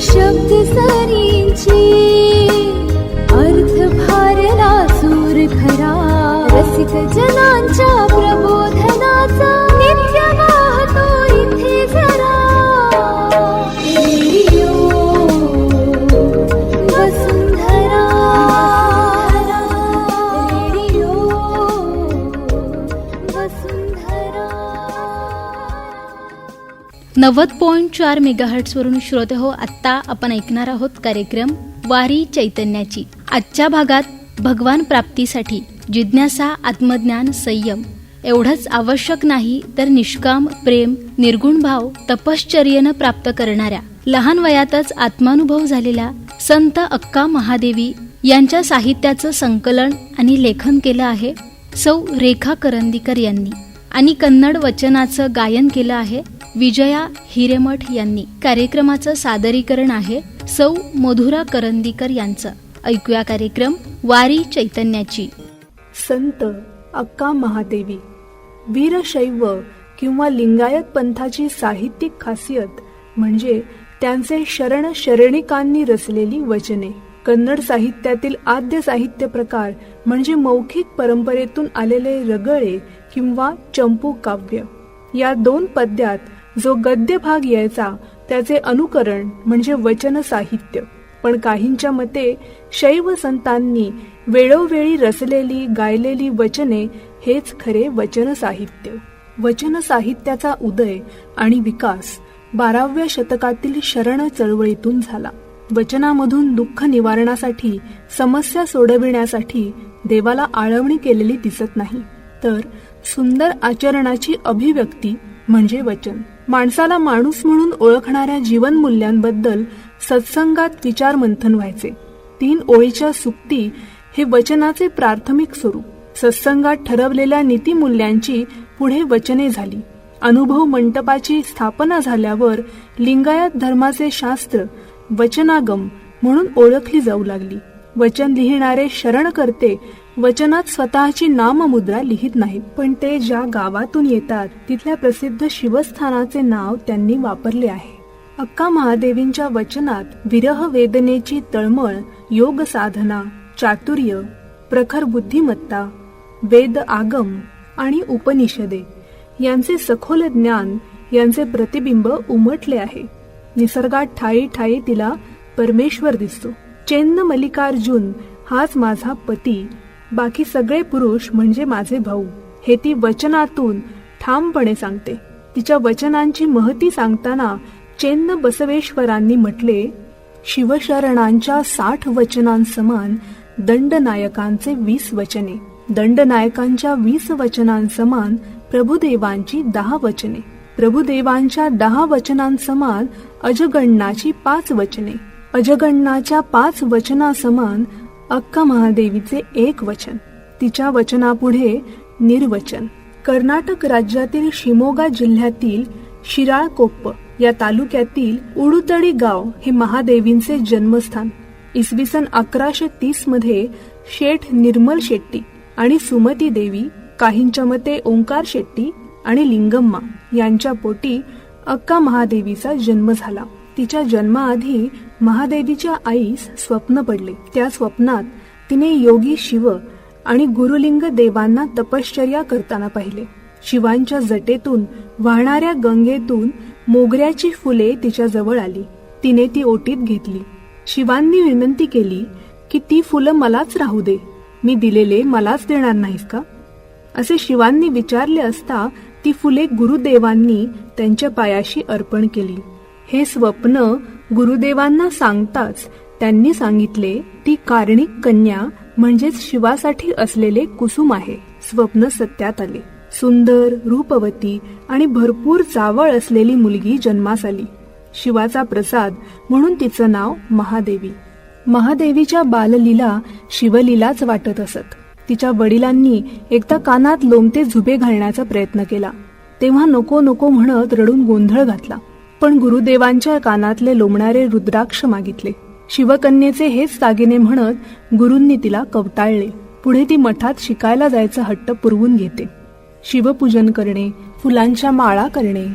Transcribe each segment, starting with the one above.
शब्द सरींची अर्थ भारला सूर खरा रसिक नव्वद पॉईंट चार मेगाहर्ट्सवरून श्रोते हो आत्ता आपण ऐकणार आहोत कार्यक्रम वारी चैतन्याची. आजच्या भागात भगवान प्राप्तीसाठी जिज्ञासा आत्मज्ञान संयम. एवढंच आवश्यक नाही तर निष्काम प्रेम निर्गुण भाव तपश्चर्येनं प्राप्त करणाऱ्या लहान वयातच आत्मानुभव झालेल्या संत अक्का महादेवी यांच्या साहित्याचं संकलन आणि लेखन केलं आहे सौ रेखा करंदीकर यांनी. आणि कन्नड वचनाचं गायन केलं आहे विजया हिरेमठ यांनी. कार्यक्रमाचं सादरीकरण आहे सौ मधुरा करंदीकर यांचं. ऐकूया कार्यक्रम वारी चैतन्याची. संत अक्का महादेवी. वीरशैव किंवा लिंगायत पंथाची साहित्यिक खासियत म्हणजे त्यांचे शरण शरणिकांनी रचलेली वचने. कन्नड साहित्यातील आद्य साहित्य प्रकार म्हणजे मौखिक परंपरेतून आलेले रगळे किंवा चंपू काव्य. या दोन पद्यात जो गद्य भाग यायचा त्याचे अनुकरण म्हणजे वचन साहित्य पण काहींच्या मते शैव संतांनी वेळोवेळी रचलेली गायलेली वचने हेच खरे वचन साहित्य वचन साहित्याचा उदय आणि विकास बाराव्या शतकातील शरण चळवळीतून झाला. वचनामधून दुःख निवारणासाठी समस्या सोडविण्यासाठी देवाला आळवणी केलेली दिसत नाही. तर सुंदर आचरणाची अभिव्यक्ती म्हणजे वचन. माणसाला माणूस म्हणून ओळखणाऱ्या जीवनमूल्यांबद्दल सत्संगात विचार मंथन व्हायचे. तीन ओळीच्या सुक्ती हे वचनाचे प्राथमिक स्वरूप. सत्संगात ठरवलेल्या नीतीमूल्यांची पुढे वचने झाली. अनुभव मंटपाची स्थापना झाल्यावर लिंगायत धर्माचे शास्त्र वचनागम म्हणून ओळखली जाऊ लागली. वचन लिहिणारे शरणकर्ते वचनात स्वतःची नाममुद्रा लिहित नाहीत. पण ते ज्या गावातून येतात तिथल्या प्रसिद्ध शिवस्थानाचे नाव त्यांनी वापरले आहे. अक्का महादेवींच्या वचनात विरह वेदनेची तळमळ योग साधना चातुर्य प्रखर बुद्धिमत्ता वेद आगम आणि उपनिषदे यांचे सखोल ज्ञान यांचे प्रतिबिंब उमटले आहे. निसर्गात ठाई ठाई तिला परमेश्वर दिसतो. चेन्न मल्लिकार्जुन हाच माझा पती बाकी सगळे पुरुष म्हणजे माझे भाऊ. हे ती वचनातून ठामपणे सांगते. तिच्या वचनांची महती सांगताना चेन्न बसवेश्वरांनी म्हटले शिवशरणांच्या साठ वचनांसमान दंडनायकांचे वीस वचने. दंडनायकांच्या वीस वचनांसमान प्रभुदेवांची दहा वचने. प्रभुदेवांच्या दहा वचनांसमान अजगण्णाची पाच वचने. अजगण्णाच्या पाच वचनासमान अक्का महादेवीचे एक वचन. तिच्या वचनापुढे निर्वचन. कर्नाटक राज्यातील शिमोगा जिल्ह्यातील शिराळकोप्प या तालुक्यातील उडुतडी गाव हे महादेवींचे जन्मस्थान. इसवी सन अकराशे तीसमध्ये शेठ निर्मल शेट्टी आणि सुमती देवी काहींच्या मते ओंकार शेट्टी आणि लिंगम्मा यांच्या पोटी अक्का महादेवीचा जन्म झाला. तिच्या जन्माआधी महादेवीच्या आईस स्वप्न पडले. त्या स्वप्नात तिने योगी शिव आणि गुरुलिंग देवांना तपश्चर्या करताना पाहिले. शिवांच्या जटेतून वाहणाऱ्या गंगेतून मोगऱ्याची फुले तिच्या जवळ आली. तिने ती ओटीत घेतली. शिवांनी विनंती केली की ती फुलं मलाच राहू दे. मी दिलेले मलाच देणार नाहीस का? असे शिवांनी विचारले असता ती फुले गुरुदेवांनी त्यांच्या पायाशी अर्पण केली. हे स्वप्न गुरुदेवांना सांगताच त्यांनी सांगितले ती कार्णिक कन्या म्हणजेच शिवासाठी असलेले कुसुम आहे. स्वप्न सत्यात आले. सुंदर रूपवती आणि भरपूर चावळ असलेली मुलगी जन्मास आली. शिवाचा प्रसाद म्हणून तिचं नाव महादेवी. महादेवीच्या बाललीला शिवलीलाच वाटत असत. तिच्या वडिलांनी एकदा कानात लोमते झुबे घालण्याचा प्रयत्न केला. तेव्हा नको नको म्हणत रडून गोंधळ घातला. पण गुरुदेवांच्या कानातले लोमणारे रुद्राक्ष मागितले. शिवकन्येचे हेच दागिने म्हणत गुरूंनी तिला कवटाळले. पुढे ती मठात शिकायला जायचा हट्ट पुरवून घेते. शिवपूजन करणे फुलांच्या माळा करणे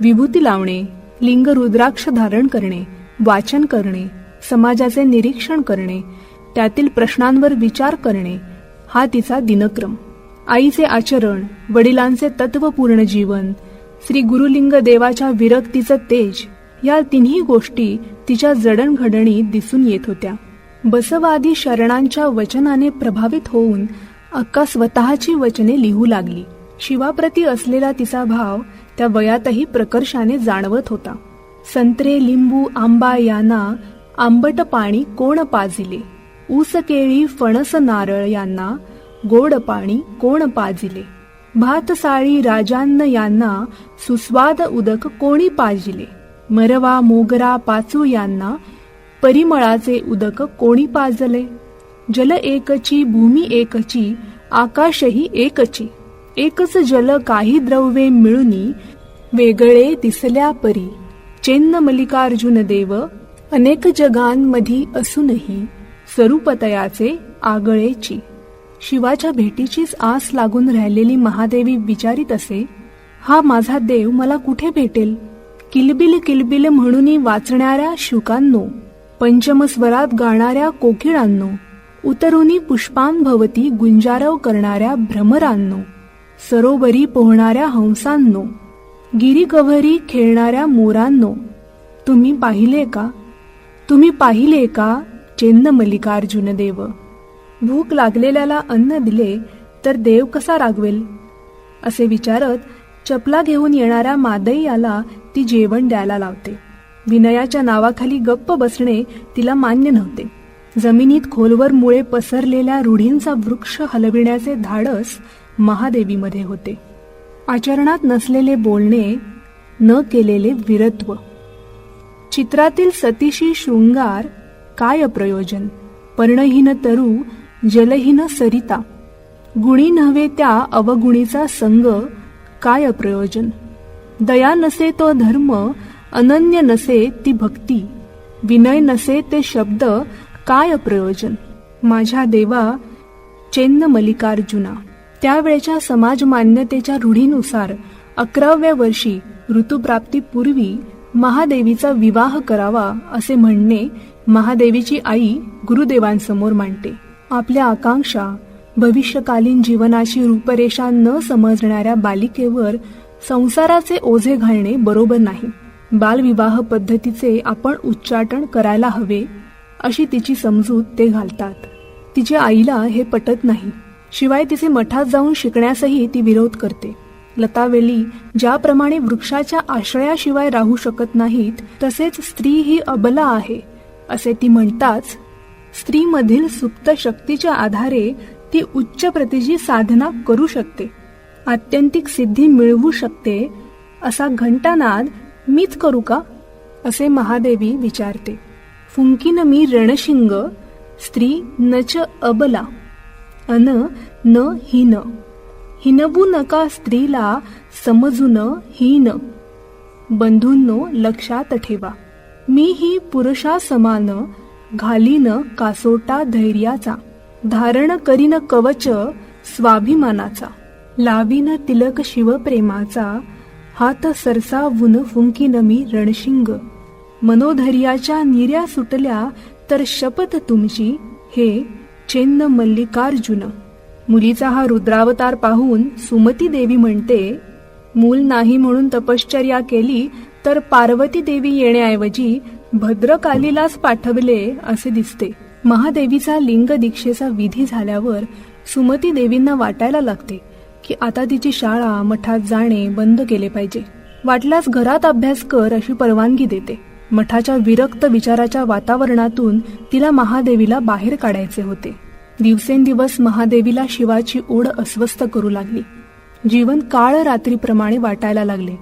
विभूती लावणे लिंग रुद्राक्ष धारण करणे वाचन करणे समाजाचे निरीक्षण करणे त्यातील प्रश्नांवर विचार करणे हा तिचा दिनक्रम. आईचे आचरण वडिलांचे तत्वपूर्ण जीवन श्री गुरुलिंग देवाच्या विरक्तीचं तेज या तिन्ही गोष्टी तिच्या जडणघडणीत दिसून येत होत्या. बसवादी शरणांच्या वचनाने प्रभावित होऊन अक्का स्वतःची वचने लिहू लागली. शिवाप्रती असलेला तिचा भाव त्या वयातही प्रकर्षाने जाणवत होता. संत्रे लिंबू आंबा यांना आंबट पाणी कोण पाजिले? ऊस केळी फणस नारळ यांना गोड पाणी कोण पाजिले? भातसाळी राजान्न यांना सुस्वाद उदक कोणी पाजिले? मरवा मोगरा पाचू यांना परिमळाचे उदक कोणी पाजले? जल एकची भूमी एकची आकाशही एकची. एकच जल काही द्रव्ये मिळुनी वेगळे दिसल्या परी. चेन्न मल्लिकार्जुन देव अनेक जगांमधी असूनही स्वरूपतयाचे आगळेची. शिवाच्या भेटीचीच आस लागून राहिलेली महादेवी विचारित असे हा माझा देव मला कुठे भेटेल? किलबिल किलबिल म्हणून वाचणाऱ्या शुकांनो पंचमस्वरात गाणाऱ्या कोकिळांनो उतरुनी पुष्पांभवती गुंजारव करणाऱ्या भ्रमरांनो सरोवरी पोहणाऱ्या हंसांनो गिरीगव्हरी खेळणाऱ्या मोरांनो तुम्ही पाहिले का? तुम्ही पाहिले का चेन्न मल्लिकार्जुन देव भूक लागलेल्याला अन्न दिले तर देव कसा रागवेल? असे विचारत चपला घेऊन येणाऱ्या मादईयाला ती जेवण द्यायला लावते. विनयाच्या नावाखाली गप्प बसणे तिला मान्य नव्हते. जमिनीत खोलवर मुळे पसरलेल्या रूढींचा वृक्ष हलविण्याचे धाडस महादेवीमध्ये होते. आचरणात नसलेले बोलणे न केलेले वीरत्व. चित्रातील सतीशी शृंगार काय प्रयोजन पर्णहीन तरु जलहीन सरिता. गुणी नव्हे त्या अवगुणीचा संग काय प्रयोजन दया नसे तो धर्म अनन्य नसे ती भक्ती. विनय नसे ते शब्द काय प्रयोजन माझ्या देवा चेन्न मल्लिकार्जुना त्यावेळच्या समाज मान्यतेच्या रूढीनुसार अकराव्या वर्षी ऋतुप्राप्तीपूर्वी महादेवीचा विवाह करावा असे म्हणणे महादेवीची आई गुरुदेवांसमोर मांडते. आपल्या आकांक्षा भविष्यकालीन जीवनाची रूपरेषा न समजणाऱ्या बालिकेवर संसाराचे ओझे घालणे बरोबर नाही. बालविवाह पद्धतीचे आपण उच्चाटन करायला हवे अशी तिची समजूत ते घालतात. तिच्या आईला हे पटत नाही. शिवाय तिचे मठात जाऊन शिकण्यासही ती विरोध करते. लतावेली ज्याप्रमाणे वृक्षाच्या आश्रयाशिवाय राहू शकत नाहीत तसेच स्त्री ही अबला आहे असे ती म्हणताच स्त्रीमधील सुप्त शक्तीच्या आधारे ती उच्च प्रतीची साधना करू शकते. आत्यंतिक सिद्धी मिळवू शकते असा घंटानाद मीच करू का? असे महादेवी विचारते. फुंकीन मी रणशिंग स्त्री नच अबला अन न हिन. हिनवू नका स्त्रीला समजून हीन. बंधूंनो लक्षात ठेवा. मी ही पुरुषा समान घालीन कासोटा धैर्याचा धारण करीन कवच स्वाभिमानाचा. लावीन तिलक शिवप्रेमाचा हात सरसावून फुंकीन मी रणशिंग. मनोधैर्याच्या निर्या सुटल्या तर शपथ तुमची हे चेन्न मल्लिकार्जुन. मुलीचा हा रुद्रावतार पाहून सुमती देवी म्हणते मूल नाही म्हणून तपश्चर्या केली तर पार्वती देवी येण्याऐवजी भद्रकालीलाच पाठवले असे दिसते. महादेवीचा लिंग दीक्षेचा विधी झाल्यावर सुमती देवींना वाटायला लागते की आता तिची शाळा मठात जाणे बंद केले पाहिजे. वाटल्यास घरात अभ्यास कर अशी परवानगी देते. मठाच्या विरक्त विचाराच्या वातावरणातून तिला महादेवीला बाहेर काढायचे होते. दिवसेंदिवस महादेवीला शिवाची ओढ अस्वस्थ करू लागली. जीवन काळ रात्रीप्रमाणे वाटायला लागले.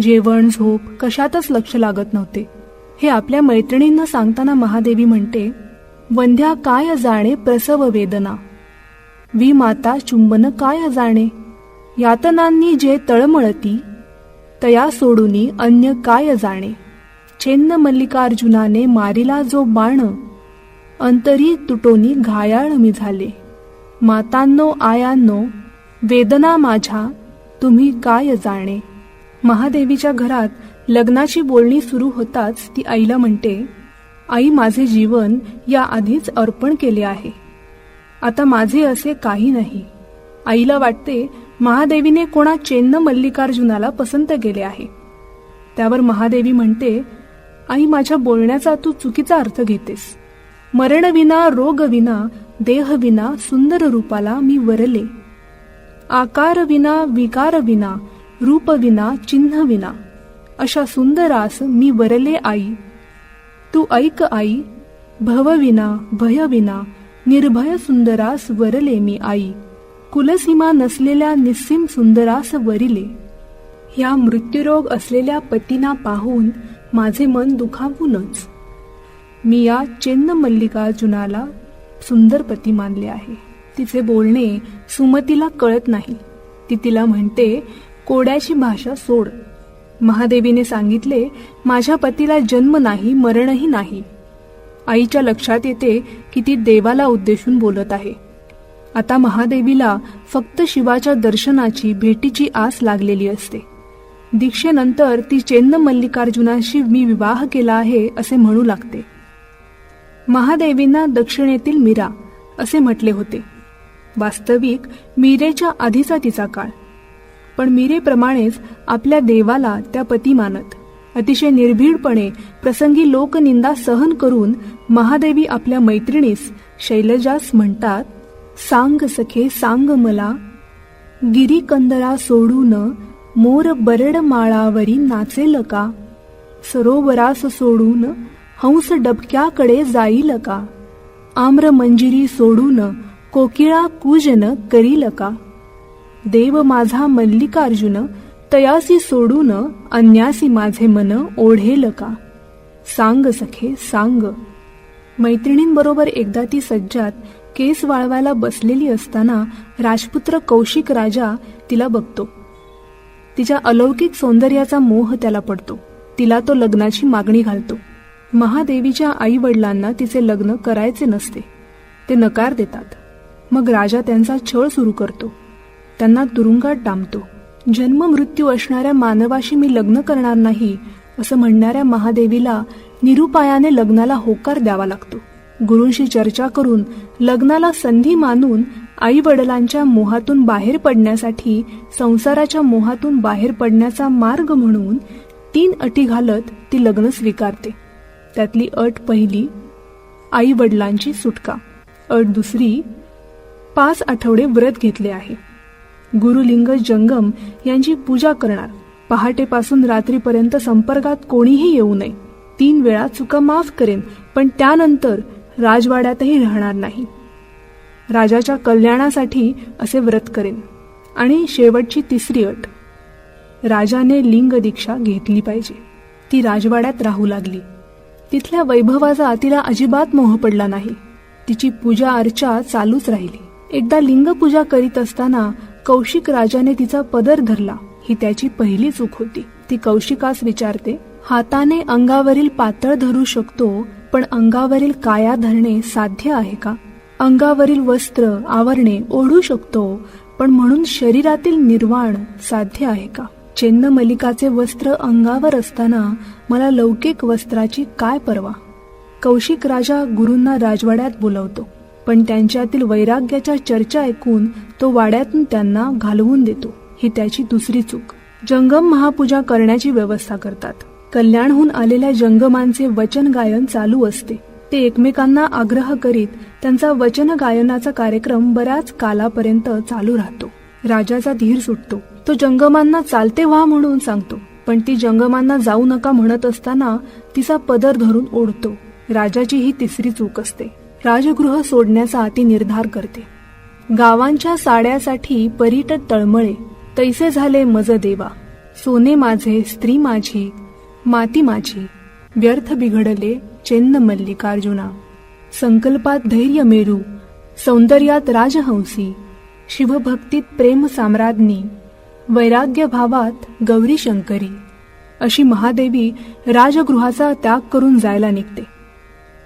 जेवण झोप कशातच लक्ष लागत नव्हते. हे आपल्या मैत्रिणींना सांगताना महादेवी म्हणते वंध्या काय जाणे प्रसव वेदना. वी माता चुंबन काय जाणे यातनांनी जे तळमळती तया सोडूनी अन्य काय जाणे छेन्न मल्लिकार्जुनाने मारिला जो बाण अंतरी तुटोनी घायाळ मी झाले. मातांनो आयांनो वेदना माझ्या तुम्ही काय जाणे महादेवीच्या घरात लग्नाची बोलणी सुरू होताच ती आईला म्हणते आई माझे जीवन या आधीच अर्पण केले आहे. आता माझे असे काही नाही. आईला वाटते महादेवीने कोणा चेन्न मल्लिकार्जुनाला पसंत केले आहे. त्यावर महादेवी म्हणते आई माझ्या बोलण्याचा तू चुकीचा अर्थ घेतेस. मरणविना रोगविना देहविना सुंदर रूपाला मी वरले. आकारविना विकारविना रूपविना विना. अशा सुंदरास मी वरले आई. तू ऐक आई भवविना भयविना निर्भय सुंदरास वरले मी आई. कुलसीमा नसलेल्या निस्सीम सुंदरास वरिले. ह्या मृत्यूरोग असलेल्या पतीना पाहून माझे मन दुखावूनच. मी या चेन्न मल्लिकार्जुनाला सुंदर पती मानले आहे. तिचे बोलणे सुमतीला कळत नाही. ती तिला म्हणते कोड्याची भाषा सोड. महादेवीने सांगितले माझ्या पतीला जन्म नाही मरणही नाही. आईच्या लक्षात येते की ती देवाला उद्देशून बोलत आहे. आता महादेवीला फक्त शिवाच्या दर्शनाची भेटीची आस लागलेली असते. दीक्षेनंतर ती चेन्न मल्लिकार्जुनाशी मी विवाह केला आहे असे म्हणू लागते. महादेवींना दक्षिणेतील मीरा असे म्हटले होते. वास्तविक मीरेच्या आधीचा तिचा काळ. पण मीरेप्रमाणेच आपल्या देवाला त्या पती मानत. अतिशय निर्भीडपणे प्रसंगी लोकनिंदा सहन करून महादेवी आपल्या मैत्रिणीस शैलजास म्हणतात सांग सखे सांग मला गिरीकंदरा सोडून मोर बरड माळावरी नाचेल का? सरोवरास सोडून हंस डबक्याकडे जाईल का? आम्र मंजिरी सोडून कोकिळा कूजन करील का? देव माझा मल्लिकार्जुन तयासी सोडून अन्यासी माझे मन ओढेल का? सांग सखे सांग. मैत्रिणींबरोबर एकदा ती सज्जात केस वाळवायला बसलेली असताना राजपुत्र कौशिक राजा तिला बघतो. तिच्या अलौकिक सौंदर्याचा मोह त्याला पडतो. तिला तो लग्नाची मागणी घालतो. महादेवीच्या आई वडिलांना तिचे लग्न करायचे नसते. ते नकार देतात. मग राजा त्यांचा छळ सुरू करतो. त्यांना तुरुंगात डांबतो. जन्म मृत्यू असणाऱ्या मानवाशी मी लग्न करणार नाही असं म्हणणाऱ्या महादेवीला निरुपायाने लग्नाला होकार द्यावा लागतो. गुरूंशी चर्चा करून लग्नाला संधी मानून आई वडिलांच्या मोहातून बाहेर पडण्यासाठी संसाराच्या मोहातून बाहेर पडण्याचा मार्ग म्हणून तीन अटी घालत ती लग्न स्वीकारते. त्यातली अट पहिली आई वडिलांची सुटका. अट दुसरी पाच आठवडे व्रत घेतले आहे. गुरुलिंग जंगम यांची पूजा करणार. पहाटेपासून रात्रीपर्यंत संपर्कात कोणीही येऊ नये. तीन वेळा चुका माफ करेन पण त्यानंतर राजवाड्यातही राहणार नाही. राजाच्या कल्याणासाठी असे व्रत करेन. आणि शेवटची तिसरी अट. राजाने लिंग दीक्षा घेतली पाहिजे. ती राजवाड्यात राहू लागली. तिथल्या वैभवाचा तिला अजिबात मोह पडला नाही. तिची पूजा अर्चा चालूच राहिली. एकदा लिंगपूजा करीत असताना कौशिक राजाने तिचा पदर धरला. ही त्याची पहिली चूक होती. ती कौशिकास विचारते हाताने अंगावरील पातळ धरू शकतो पण अंगावरील काया धरणे साध्य आहे का? अंगावरील वस्त्र आवरणे ओढू शकतो पण म्हणून शरीरातील निर्वाण साध्य आहे का? चेन्न मलिकाचे वस्त्र अंगावर असताना मला लौकिक वस्त्राची काय परवा? कौशिक राजा गुरूंना राजवाड्यात बोलवतो पण त्यांच्यातील वैराग्याच्या चर्चा ऐकून तो वाड्यातून त्यांना घालवून देतो. ही त्याची दुसरी चूक. जंगम महापूजा करण्याची व्यवस्था करतात. कल्याणहून आलेल्या जंगमांचे वचन गायन चालू असते. ते एकमेकांना आग्रह करीत त्यांचा वचन गायनाचा कार्यक्रम बऱ्याच कालापर्यंत चालू राहतो. राजाचा धीर सुटतो. तो जंगमांना चालते व्हा म्हणून सांगतो. पण ती जंगमांना जाऊ नका म्हणत असताना तिचा पदर धरून ओढतो. राजाची ही तिसरी चूक असते. राजगृह सोडण्याचा ती निर्धार करते. गावांच्या साड्यासाठी परीटत तळमळे तैसे झाले मज देवा. सोने माझे स्त्री माझी माती माझी. व्यर्थ बिघडले चेन्न मल्लिकार्जुना. संकल्पात धैर्य मेरू सौंदर्यात राजहंसी. शिवभक्तीत प्रेम साम्राज्ञी वैराग्य भावात गौरी शंकरी अशी महादेवी राजगृहाचा त्याग करून जायला निघते.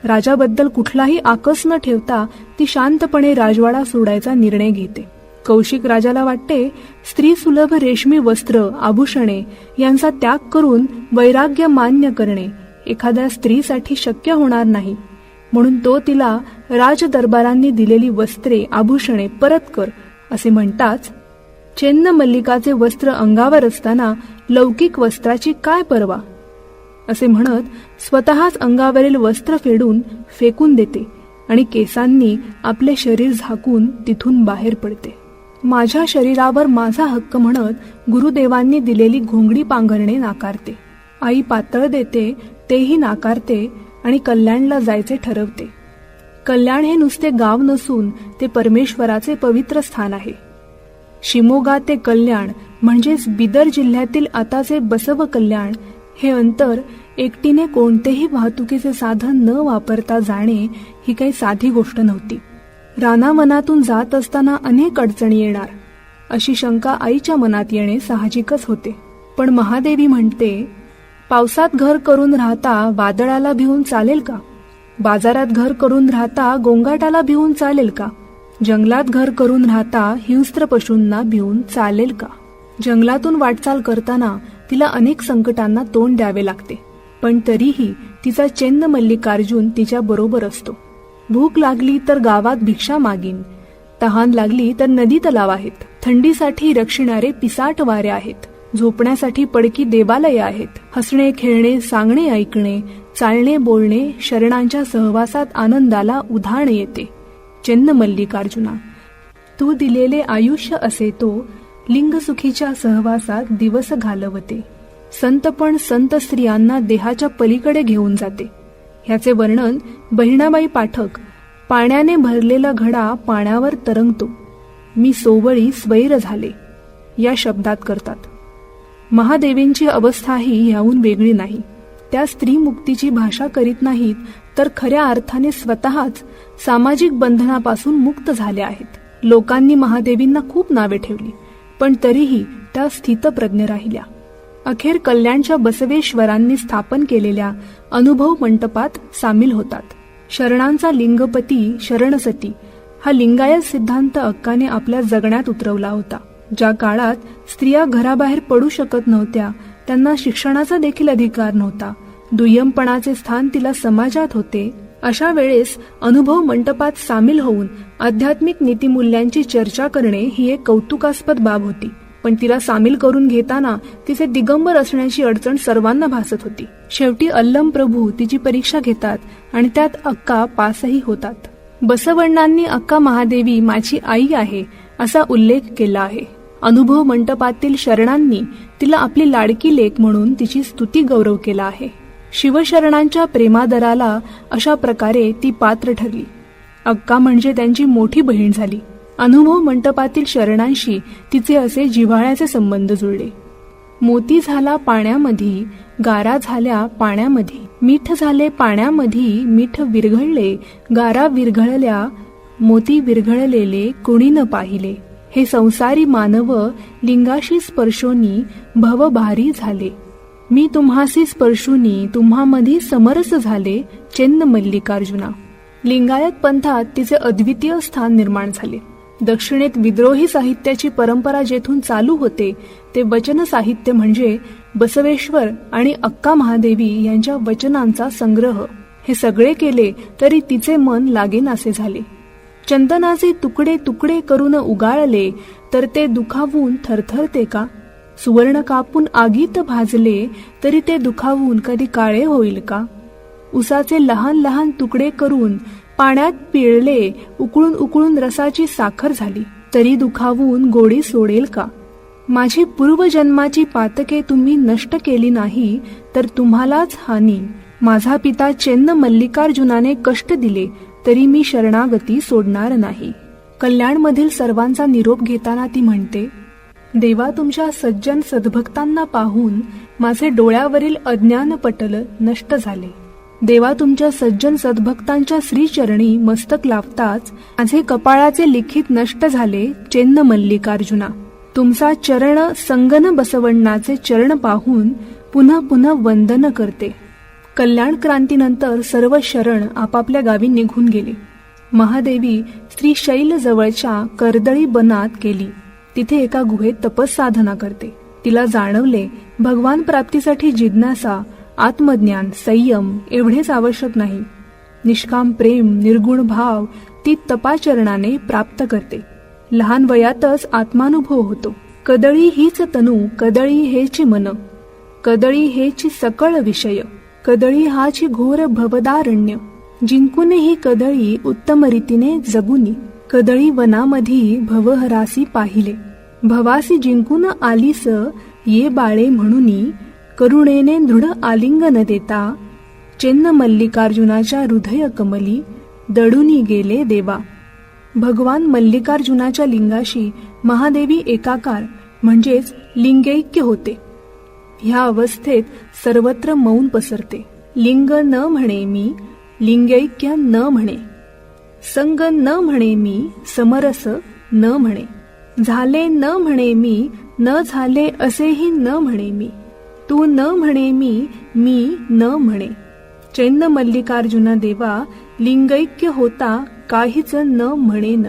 राजाबद्दल कुठलाही आकस न ठेवता ती शांतपणे राजवाडा सोडायचा निर्णय घेते. कौशिक राजाला वाटते स्त्री सुलभ रेशमी वस्त्र आभूषणे यांचा त्याग करून वैराग्य मान्य करणे एखाद्या स्त्रीसाठी शक्य होणार नाही. म्हणून तो तिला राजदरबारांनी दिलेली वस्त्रे आभूषणे परत कर असे म्हणताच चेन्न मल्लिकाचे वस्त्र अंगावर असताना लौकिक वस्त्राची काय पर्वा? असे म्हणत स्वतःच अंगावरील वस्त्र फेडून फेकून देते आणि केसांनी आपले शरीर झाकून तिथून बाहेर पडते. माझ्या शरीरावर माझा हक्क म्हणत गुरुदेवांनी दिलेली घोंगडी पांघरणे नाकारते. आई पातळ देते तेही नाकारते आणि कल्याणला जायचे ठरवते. कल्याण हे नुसते गाव नसून ते परमेश्वराचे पवित्र स्थान आहे. शिमोगा ते कल्याण म्हणजेच बिदर जिल्ह्यातील आताचे बसव कल्याण हे अंतर एकटीने कोणतेही वाहतुकीचे साधन न वापरता जाणे ही काही साधी गोष्ट नव्हती. रानावनातून जात असताना अनेक अडचणी येणार अशी शंका आईच्या मनात येणे साहजिकच होते. पण महादेवी म्हणते पावसात घर करून राहता वादळाला भिवून चालेल का? बाजारात घर करून राहता गोंगाटाला भिवून चालेल का? जंगलात घर करून राहता हिंस्त्र पशूंना भिवून चालेल का? जंगलातून वाटचाल करताना तिला अनेक संकटांना तोंड द्यावे लागते पण तरीही तिचा चेन्न मल्लिकार्जुन तिच्या बरोबर असतो. भूक लागली तर गावात भिक्षा मागीन तहान लागली तर नदी तलाव आहेत थंडीसाठी रक्षिणारे पिसाट वारे आहेत झोपण्यासाठी पडकी देवालये आहेत हसणे खेळणे सांगणे ऐकणे चालणे बोलणे शरणांच्या सहवासात आनंदाला उधाण येते. चेन्न मल्लिकार्जुना तू दिलेले आयुष्य असे तो लिंगसुखीच्या सहवासात दिवस घालवते. संतपण संत स्त्रियांना देहाच्या पलीकडे घेऊन जाते. ह्याचे वर्णन बहिणाबाई पाठक पाण्याने भरलेला घडा पाण्यावर तरंगतो. मी सोवळी स्वैर झाले. या शब्दात करतात. महादेवींची अवस्थाही ह्याहून वेगळी नाही. त्या स्त्री मुक्तीची भाषा करीत नाहीत तर खऱ्या अर्थाने स्वतःच सामाजिक बंधनापासून मुक्त झाल्या आहेत. लोकांनी महादेवींना खूप नावे ठेवली. पण तरीही त्या स्थितप्रज्ञ राहिल्या. अखेर कल्याणच्या बसवेश्वरांनी स्थापन केलेल्या अनुभव मंटपात सामील होतात. शरणांचा लिंगपती शरणसती हा लिंगायत सिद्धांत अक्काने आपल्या जगण्यात उतरवला होता. ज्या काळात स्त्रिया घराबाहेर पडू शकत नव्हत्या त्यांना शिक्षणाचा देखील अधिकार नव्हता. दुय्यमपणाचे स्थान तिला समाजात होते अशा वेळेस अनुभव मंटपात सामील होऊन आध्यात्मिक नीतिमूल्यांची चर्चा करणे ही एक कौतुकास्पद बाब होती. पण तिला सामील करून घेताना तिचे दिगंबर असण्याची अडचण सर्वांना भासत होती. शेवटी अल्लम प्रभू तिची परीक्षा घेतात आणि त्यात अक्का पासही होतात. बसवण्णांनी अक्का महादेवी माझी आई आहे असा उल्लेख केला आहे. अनुभव मंटपातील शरणांनी तिला आपली लाडकी लेख म्हणून तिची स्तुती गौरव केला आहे. शिवशरणांच्या प्रेमादराला अशा प्रकारे ती पात्र ठरली. अक्का म्हणजे त्यांची मोठी बहीण झाली. अनुभव मंटपातील शरणांशी तिचे असे जिव्हाळ्याचे संबंध जुळले. मोती झाला पाण्यामध्ये गारा झाल्या पाण्यामध्ये मीठ झाले पाण्यामध्ये मीठ विरघळले गारा विरघळल्या मोती विरघळलेले कुणी न पाहिले. हे संसारी मानव लिंगाशी स्पर्शोनी भवभारी झाले. मी तुम्हासी स्पर्शुनी तुम्हामध्ये समरस झाले चेन्न मल्लिकार्जुना. लिंगायत पंथात तिचे अद्वितीय स्थान निर्माण झाले. दक्षिणेत विद्रोही साहित्याची परंपरा जेथून चालू होते ते वचन साहित्य म्हणजे बसवेश्वर आणि अक्का महादेवी यांच्या वचनांचा संग्रह. हे सगळे केले तरी तिचे मन लागेनासे झाले. चंदनाचे तुकडे तुकडे करून उगाळले तर ते दुखावून थरथरते का? सुवर्ण कापून आगीत भाजले तरी ते दुखावून कधी काळे होईल का? उसाचे लहान लहान तुकडे करून पाण्यात पिळले उकळून उकळून रसाची साखर झाली. तरी दुखावून गोडी सोडेल का? माझी पूर्वजन्माची पातके तुम्ही नष्ट केली नाही तर तुम्हालाच हानी. माझा पिता चेन्न मल्लिकार्जुनाने कष्ट दिले तरी मी शरणागती सोडणार नाही. कल्याणमधील सर्वांचा निरोप घेताना ती म्हणते देवा तुमच्या सज्जन सद्भक्तांना पाहून माझे डोळ्यावरील अज्ञान पटल नष्ट झाले. देवा तुमच्या सज्जन सद्भक्तांच्या श्रीचरणी मस्तक लावताच माझे कपाळाचे लिखित नष्ट झाले चेन्न मल्लिकार्जुना. तुमचा चरण संगन बसवण्णाचे चरण पाहून पुन्हा पुन्हा वंदन करते. कल्याण क्रांतीनंतर सर्व शरण आपापल्या गावी निघून गेले. महादेवी श्री शैल जवळच्या कर्दळी बनात गेली. तिथे एका गुहेत तपस साधना करते. तिला जाणवले भगवान प्राप्तीसाठी जिज्ञासा आत्मज्ञान संयम एवढेच आवश्यक नाही. निष्काम प्रेम निर्गुण भाव ती तपाचरणाने प्राप्त करते. लहान वयातच आत्मानुभव होतो. कदळी हीच तनू कदळी हेच मन. कदळी हेची सकळ विषय. कदळी हाची घोर भवदारण्य. जिंकून ही कदळी उत्तम रीतीने जगुनी. कदळी वनामधी भवहरासी पाहिले. भवासी जिंकून आलीस ये बाळे म्हणूनी करुणेने दृढ आलिंगन देता. चेन्न मल्लिकार्जुनाच्या हृदय कमली दडूनी गेले देवा. भगवान मल्लिकार्जुनाच्या लिंगाशी महादेवी एकाकार म्हणजेच लिंगैक्य होते. ह्या अवस्थेत सर्वत्र मौन पसरते. लिंग न म्हणे मी लिंगैक्य न म्हणे. संग न म्हणे मी समरस न म्हणे. झाले न म्हणे मी न झाले असेही न म्हणे मी. तू न म्हणे मी मी न म्हणे. चैन्न मल्लिकार्जुना देवा लिंगैक्य होता काहीच न म्हणे न.